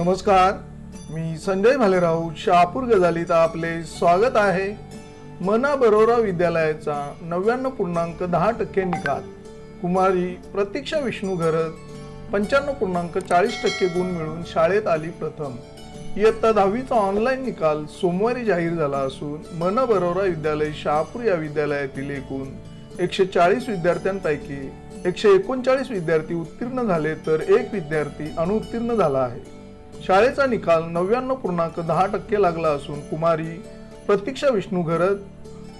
नमस्कार मी संजय भालेराव शहापूर गजालीत आपले स्वागत आहे. मना बरोरा विद्यालयाचा नव्याण्णव पूर्णांक दहा टक्के निकाल. कुमारी प्रतीक्षा विष्णू घरत पंच्याण्णव पूर्णांक चाळीस टक्के गुण मिळून शाळेत आली प्रथम. इयत्ता दहावीचा ऑनलाईन निकाल सोमवारी जाहीर झाला असून मना बरोरा विद्यालय शहापूर या विद्यालयातील एकूण एकशे चाळीस विद्यार्थ्यांपैकी एकशे एकोणचाळीस विद्यार्थी उत्तीर्ण झाले तर एक विद्यार्थी अनुत्तीर्ण झाला आहे. शाळेचा निकाल नव्याण्णव पूर्णांक दहा टक्के लागला असून कुमारी प्रतीक्षा विष्णू घरत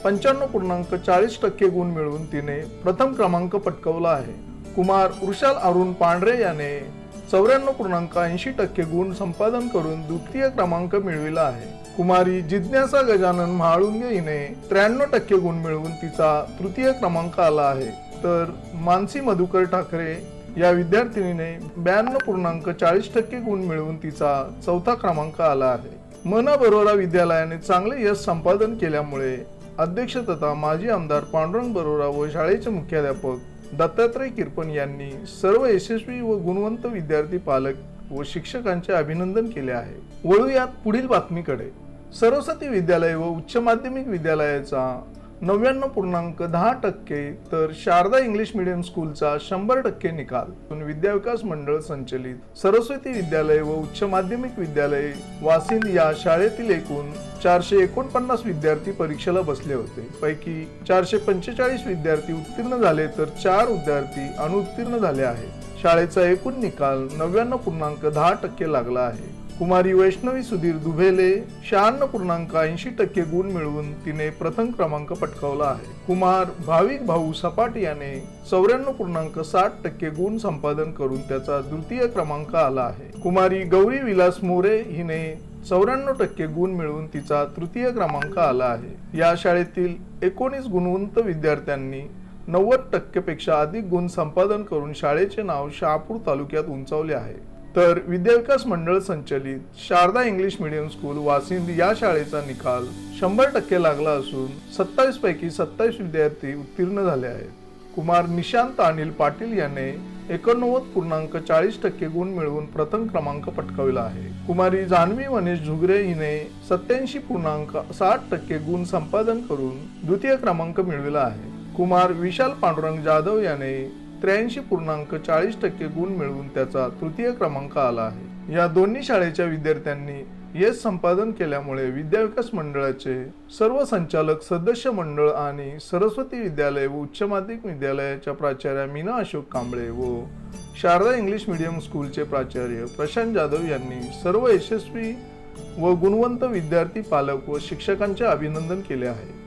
पंच्याण्णव पूर्णांक चाळीस टक्के गुण मिळवून तिने प्रथम क्रमांक पटकवला आहे. कुमार वृषाल अरुण पांढरे याने चौऱ्याण्णव पूर्णांक ऐंशी टक्के गुण संपादन करून द्वितीय क्रमांक मिळविला आहे. कुमारी जिज्ञासा गजानन महाळुंगे हिने त्र्याण्णव टक्के गुण मिळवून तिचा तृतीय क्रमांक आला आहे. तर मानसी मधुकर ठाकरे या विद्यार्थिनीने ब्याण्णव पूर्णांक चाळीस टक्के गुण मिळवून तिचा चौथा क्रमांक आला आहे. मना बरोरा विद्यालयाने चांगले यश संपादन केल्यामुळे अध्यक्ष तथा माजी आमदार पांडुरंग बरोरा व शाळेचे मुख्याध्यापक दत्तात्रय किरपन यांनी सर्व यशस्वी व गुणवंत विद्यार्थी पालक व शिक्षकांचे अभिनंदन केले आहे. वळूयात पुढील बातमीकडे. सरस्वती विद्यालय व उच्च माध्यमिक विद्यालयाचा नव्याण्णव पूर्णांक दहा टक्के तर शारदा इंग्लिश मिडियम स्कूलचा शंभर टक्के निकाल. विद्याविकास मंडळ संचलित. सरस्वती विद्यालय व उच्च माध्यमिक विद्यालय वासिंद या शाळेतील एकूण चारशे एकोणपन्नास विद्यार्थी परीक्षेला बसले होते. पैकी चारशे पंचेचाळीस विद्यार्थी उत्तीर्ण झाले तर चार विद्यार्थी अनुत्तीर्ण झाले आहेत. शाळेचा एकूण निकाल नव्याण्णव पूर्णांक दहा टक्के लागला आहे. कुमारी वैष्णवी सुधीर दुभेले शहाण्णव पूर्णांक ऐंशी टक्के गुण मिळवून तिने प्रथम क्रमांक पटकावला आहे. कुमार भाविक भाऊ सपाट याने चौऱ्याण्णव पूर्णांक साठ टक्के गुण संपादन करून त्याचा द्वितीय क्रमांक आला आहे. कुमारी गौरी विलास मोरे हिने चौऱ्याण्णव टक्के गुण मिळवून तिचा तृतीय क्रमांक आला आहे. या शाळेतील एकोणीस गुणवंत विद्यार्थ्यांनी नव्वद टक्केपेक्षा अधिक गुण संपादन करून शाळेचे नाव शहापूर तालुक्यात उंचावले आहे. तर विद्याविकास मंडळ संचलित Sharada English medium school Vasind या शाळेचा निकाल शंभर टक्के लागला असून सत्तावीस पैकी सत्तावीस विद्यार्थी उत्तीर्ण झाले आहेत. कुमार निशांत अनिल पाटील याने एकोणनव्वद पूर्णांक चाळीस टक्के गुण मिळवून प्रथम क्रमांक पटकाविला आहे. कुमारी जान्हवी मनीष झुगरे हिने सत्याऐंशी पूर्णांक साठ टक्के गुण संपादन करून द्वितीय क्रमांक मिळविला आहे. कुमार विशाल पांडुरंग जाधव याने त्र्याऐंशी पूर्णांक चाळीस टक्के गुण मिळवून त्याचा तृतीय क्रमांक आला आहे. या दोन्ही शाळेच्या विद्यार्थ्यांनी यश संपादन केल्यामुळे विद्याविकास मंडळाचे सर्व संचालक सदस्य मंडळ आणि सरस्वती विद्यालय व उच्च माध्यमिक विद्यालयाच्या प्राचार्या मीना अशोक कांबळे व शारदा इंग्लिश मीडियम स्कूलचे प्राचार्य प्रशांत जाधव यांनी सर्व यशस्वी व गुणवंत विद्यार्थी पालक व शिक्षकांचे अभिनंदन केले आहे.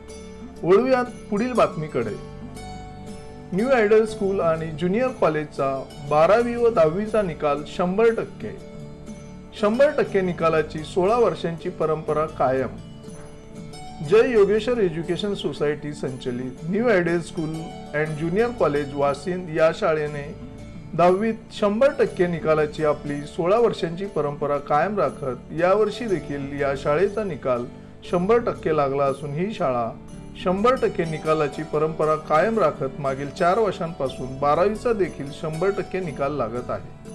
वळूयात पुढील बातमीकडे. न्यू आयडल स्कूल आणि ज्युनियर कॉलेजचा बारावी व दहावीचा निकाल शंभर टक्के. शंभर टक्के निकालाची सोळा वर्षांची परंपरा कायम. जय योगेश्वर एज्युकेशन सोसायटी संचलित new idol school and junior college Vasind या शाळेने दहावीत शंभर टक्के निकालाची आपली सोळा वर्षांची परंपरा कायम राखत यावर्षी देखील या शाळेचा निकाल शंभर टक्के लागला असून ही शाळा शंभर टक्के निकालाची परंपरा कायम राखत मागील चार वर्षांपासून बारावीचा देखील शंभर टक्के निकाल लागत आहे.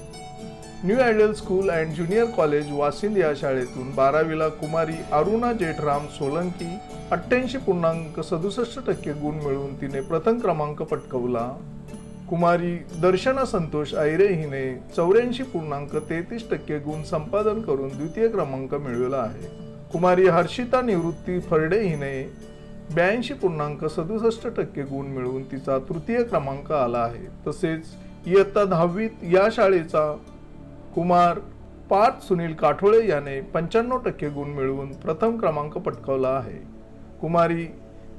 New idol school and junior college Vasind या शाळेतून बारावीला कुमारी अरुणा जेठराम सोलंकी अठ्ठ्याऐंशी पूर्णांक सदुसष्ट टक्के गुण मिळवून तिने प्रथम क्रमांक पटकवला. कुमारी दर्शना संतोष आयरे हिने चौऱ्याऐंशी पूर्णांक तेहतीस टक्के गुण संपादन करून द्वितीय क्रमांक मिळवला आहे. कुमारी हर्षिता निवृत्ती फर्डे हिने ब्याऐंशी पूर्णांक सदुसष्ट टक्के गुण मिळवून तिचा तृतीय क्रमांक आला आहे. तसेच इयत्ता दहावीत या शाळेचा कुमार पार्थ सुनील काठोळे याने पंच्याण्णव टक्के गुण मिळवून प्रथम क्रमांक पटकावला आहे. कुमारी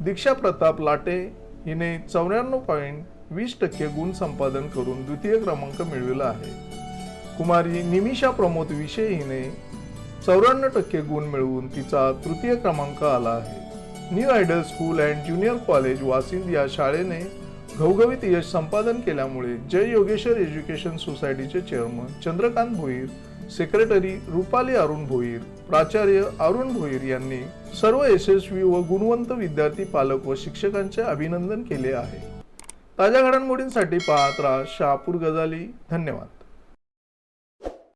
दीक्षा प्रताप लाटे हिने चौऱ्याण्णव पॉईंट वीस टक्के गुण संपादन करून द्वितीय क्रमांक मिळविला आहे. कुमारी निमिषा प्रमोद विषय हिने चौऱ्याण्णव टक्के गुण मिळवून तिचा तृतीय क्रमांक आला आहे. New idol school and junior college Vasind या शाळेने घवघवीत यश संपादन केल्यामुळे जय योगेश्वर एज्युकेशन सोसायटीचे चेअरमन चंद्रकांत भोईर सेक्रेटरी रुपाली अरुण भोईर प्राचार्य अरुण भोईर यांनी सर्व यशस्वी व गुणवंत विद्यार्थी पालक व शिक्षकांचे अभिनंदन केले आहे. ताज्या घडामोडींसाठी पाहत राहा शहापूर गजाली. धन्यवाद.